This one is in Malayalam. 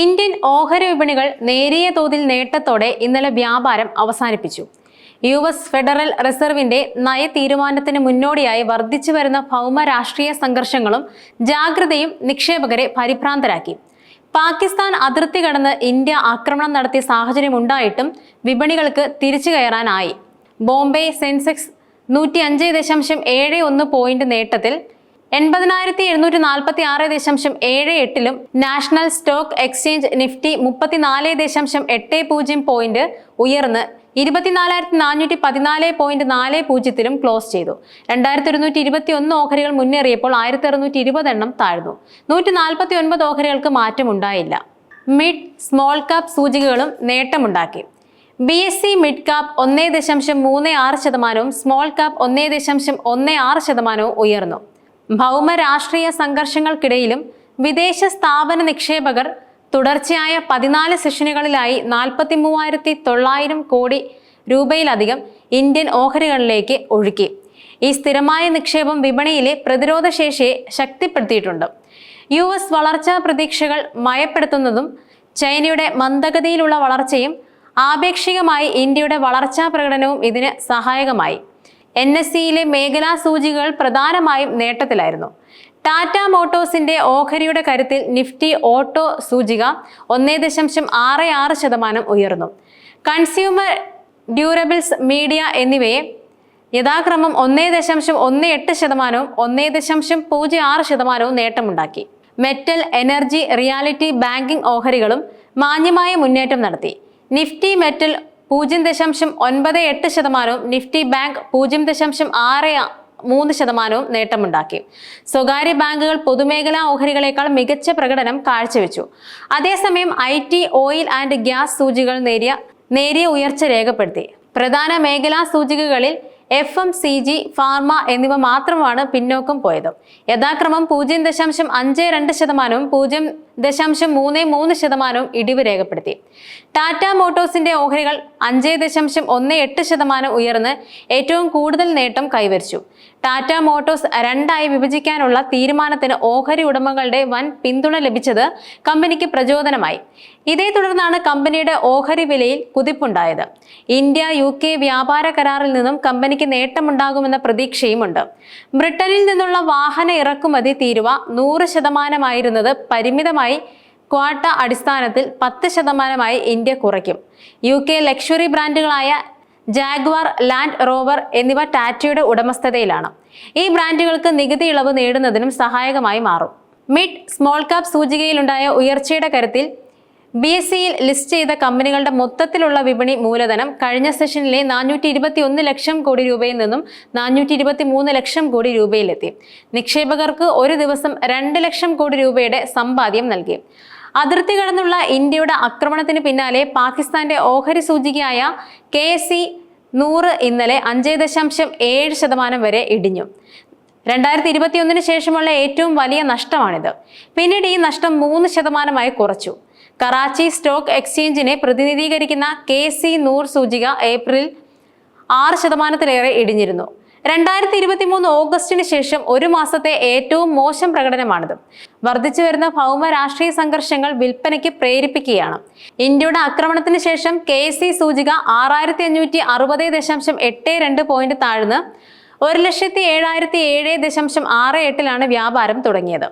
ഇന്ത്യൻ ഓഹരി വിപണികൾ നേരിയ തോതിൽ നേട്ടത്തോടെ ഇന്നലെ വ്യാപാരം അവസാനിപ്പിച്ചു. യു എസ് ഫെഡറൽ റിസർവിന്റെ നയ തീരുമാനത്തിന് മുന്നോടിയായി വർദ്ധിച്ചു വരുന്ന ഭൗമ രാഷ്ട്രീയ സംഘർഷങ്ങളും ജാഗ്രതയും നിക്ഷേപകരെ പരിഭ്രാന്തരാക്കി. പാകിസ്ഥാൻ അതിർത്തി കടന്ന് ഇന്ത്യ ആക്രമണം നടത്തിയ സാഹചര്യമുണ്ടായിട്ടും വിപണികൾക്ക് തിരിച്ചു കയറാനായി. ബോംബെ സെൻസെക്സ് നൂറ്റി അഞ്ച് ദശാംശം ഏഴ് ഒന്ന് പോയിന്റ് നേട്ടത്തിൽ എൺപതിനായിരത്തി എഴുന്നൂറ്റി നാൽപ്പത്തി ആറ് ദശാംശം ഏഴ് എട്ടിലും നാഷണൽ സ്റ്റോക്ക് എക്സ്ചേഞ്ച് നിഫ്റ്റി മുപ്പത്തിനാല് ദശാംശം എട്ട് പൂജ്യം പോയിന്റ് ഉയർന്ന് ഇരുപത്തിനാലായിരത്തി നാനൂറ്റി പതിനാല് പോയിന്റ് നാല് പൂജ്യത്തിലും ക്ലോസ് ചെയ്തു. രണ്ടായിരത്തി ഒരുന്നൂറ്റി ഇരുപത്തി ഒന്ന് ഓഹരികൾ മുന്നേറിയപ്പോൾ ആയിരത്തി അറുന്നൂറ്റി ഇരുപത് എണ്ണം താഴ്ന്നു. നൂറ്റി നാൽപ്പത്തി ഒൻപത് ഓഹരികൾക്ക് മാറ്റമുണ്ടായില്ല മിഡ് സ്മോൾ കാപ്പ് സൂചികകളും നേട്ടമുണ്ടാക്കി. B S E mid cap ഒന്നേ ദശാംശം മൂന്ന് ആറ് ശതമാനവും സ്മോൾ കാപ്പ് ഒന്നേ ദശാംശം ഒന്ന് ആറ് ശതമാനവും ഉയർന്നു. ഭൗമ രാഷ്ട്രീയ സംഘർഷങ്ങൾക്കിടയിലും വിദേശ സ്ഥാപന നിക്ഷേപകർ തുടർച്ചയായ പതിനാല് സെഷനുകളിലായി നാൽപ്പത്തി മൂവായിരത്തി തൊള്ളായിരം കോടി രൂപയിലധികം ഇന്ത്യൻ ഓഹരികളിലേക്ക് ഒഴുക്കി. ഈ സ്ഥിരമായ നിക്ഷേപം വിപണിയിലെ പ്രതിരോധ ശേഷിയെ ശക്തിപ്പെടുത്തിയിട്ടുണ്ട്. യു എസ് വളർച്ചാ പ്രതീക്ഷകൾ മയപ്പെടുത്തുന്നതും ചൈനയുടെ മന്ദഗതിയിലുള്ള വളർച്ചയും ആപേക്ഷികമായി ഇന്ത്യയുടെ വളർച്ചാ പ്രകടനവും ഇതിന് സഹായകമായി. എൻ എസ് സിയിലെ മേഖലാ സൂചികകൾ പ്രധാനമായും നേട്ടത്തിലായിരുന്നു. ടാറ്റ മോട്ടോഴ്സിന്റെ ഓഹരിയുടെ കരുത്തിൽ നിഫ്റ്റി ഓട്ടോ സൂചിക ഒന്നേ ദശാംശം ആറ് ആറ് ശതമാനം ഉയർന്നു. കൺസ്യൂമർ ഡ്യൂറബിൾസ് മീഡിയ എന്നിവയെ യഥാക്രമം ഒന്നേ ദശാംശം ഒന്ന് എട്ട് ശതമാനവും ഒന്നേ ദശാംശം പൂജ്യം ആറ് ശതമാനവും നേട്ടമുണ്ടാക്കി. മെറ്റൽ എനർജി റിയാലിറ്റി ബാങ്കിംഗ് ഓഹരികളും മാന്യമായ മുന്നേറ്റം നടത്തി. നിഫ്റ്റി മെറ്റൽ പൂജ്യം ദശാംശം ഒൻപത് എട്ട് ശതമാനവും നിഫ്റ്റി ബാങ്ക് പൂജ്യം ദശാംശം ആറ് മൂന്ന് ശതമാനവും നേട്ടമുണ്ടാക്കി. സ്വകാര്യ ബാങ്കുകൾ പൊതുമേഖലാ ഓഹരികളേക്കാൾ മികച്ച പ്രകടനം കാഴ്ചവെച്ചു. അതേസമയം I T oil and gas സൂചികൾ നേരിയ നേരിയ ഉയർച്ച രേഖപ്പെടുത്തി. പ്രധാന മേഖലാ സൂചികകളിൽ F M C G pharma എന്നിവ മാത്രമാണ് പിന്നോക്കം പോയത്. യഥാക്രമം പൂജ്യം ദശാംശം അഞ്ച് രണ്ട് ശതമാനവും പൂജ്യം ദശാംശം മൂന്ന് മൂന്ന് ശതമാനവും ഇടിവ് രേഖപ്പെടുത്തി. ടാറ്റ മോട്ടോഴ്സിന്റെ ഓഹരികൾ അഞ്ച് ദശാംശം ഒന്ന് എട്ട് ശതമാനം ഉയർന്ന് ഏറ്റവും കൂടുതൽ നേട്ടം കൈവരിച്ചു. ടാറ്റ മോട്ടോഴ്സ് രണ്ടായി വിഭജിക്കാനുള്ള തീരുമാനത്തിന് ഓഹരി ഉടമകളുടെ വൻ പിന്തുണ ലഭിച്ചത് കമ്പനിക്ക് പ്രചോദനമായി. ഇതേ തുടർന്നാണ് കമ്പനിയുടെ ഓഹരി വിലയിൽ കുതിപ്പുണ്ടായത്. ഇന്ത്യ യു കെ വ്യാപാര കരാറിൽ നിന്നും കമ്പനിക്ക് നേട്ടമുണ്ടാകുമെന്ന പ്രതീക്ഷയുമുണ്ട്. ബ്രിട്ടനിൽ നിന്നുള്ള വാഹന ഇറക്കുമതി തീരുവ നൂറ് ശതമാനമായിരുന്നത് പരിമിതമായി ക്വാട്ട അടിസ്ഥാനത്തിൽ പത്ത് ശതമാനമായി ഇന്ത്യ കുറയ്ക്കും. യു കെ ലക്ഷറി ബ്രാൻഡുകളായ ജാഗ്വാർ ലാൻഡ് റോവർ എന്നിവ ടാറ്റയുടെ ഉടമസ്ഥതയിലാണ്. ഈ ബ്രാൻഡുകൾക്ക് നികുതി ഇളവ് നേടുന്നതിനും സഹായകമായി മാറും. മിഡ് സ്മോൾ കാപ്പ് സൂചികയിലുണ്ടായ ഉയർച്ചയുടെ കരുത്തിൽ ബി എസ് സിയിൽ ലിസ്റ്റ് ചെയ്ത കമ്പനികളുടെ മൊത്തത്തിലുള്ള വിപണി മൂലധനം കഴിഞ്ഞ സെഷനിലെ നാനൂറ്റി ഇരുപത്തി ഒന്ന് ലക്ഷം കോടി രൂപയിൽ നിന്നും നാനൂറ്റി ഇരുപത്തി മൂന്ന് ലക്ഷം കോടി രൂപയിലെത്തി. നിക്ഷേപകർക്ക് ഒരു ദിവസം രണ്ട് ലക്ഷം കോടി രൂപയുടെ സമ്പാദ്യം നൽകി. അതിർത്തി കടന്നുള്ള ഇന്ത്യയുടെ ആക്രമണത്തിന് പിന്നാലെ പാകിസ്ഥാന്റെ ഓഹരി സൂചികയായ കെ എസ് സി നൂറ് ഇന്നലെ അഞ്ച് ദശാംശം ഏഴ് ശതമാനം വരെ ഇടിഞ്ഞു. രണ്ടായിരത്തി ഇരുപത്തിയൊന്നിന് ശേഷമുള്ള ഏറ്റവും വലിയ നഷ്ടമാണിത്. പിന്നീട് ഈ നഷ്ടം മൂന്ന് ശതമാനമായി കുറച്ചു. കറാച്ചി സ്റ്റോക്ക് എക്സ്ചേഞ്ചിനെ പ്രതിനിധീകരിക്കുന്ന കെ സി നൂർ സൂചിക ഏപ്രിൽ ആറ് ശതമാനത്തിലേറെ ഇടിഞ്ഞിരുന്നു. രണ്ടായിരത്തി ഇരുപത്തി മൂന്ന് ഓഗസ്റ്റിന് ശേഷം ഒരു മാസത്തെ ഏറ്റവും മോശം പ്രകടനമാണിത്. വർദ്ധിച്ചു വരുന്ന ഭൗമ രാഷ്ട്രീയ സംഘർഷങ്ങൾ വിൽപ്പനയ്ക്ക് പ്രേരിപ്പിക്കുകയാണ്. ഇന്ത്യയുടെ ആക്രമണത്തിന് ശേഷം കെ സി സൂചിക ആറായിരത്തി അഞ്ഞൂറ്റി അറുപത് ദശാംശം എട്ട് രണ്ട് പോയിന്റ് താഴ്ന്ന് ഒരു ലക്ഷത്തി ഏഴായിരത്തി ഏഴ് ദശാംശം ആറ് എട്ടിലാണ് വ്യാപാരം തുടങ്ങിയത്.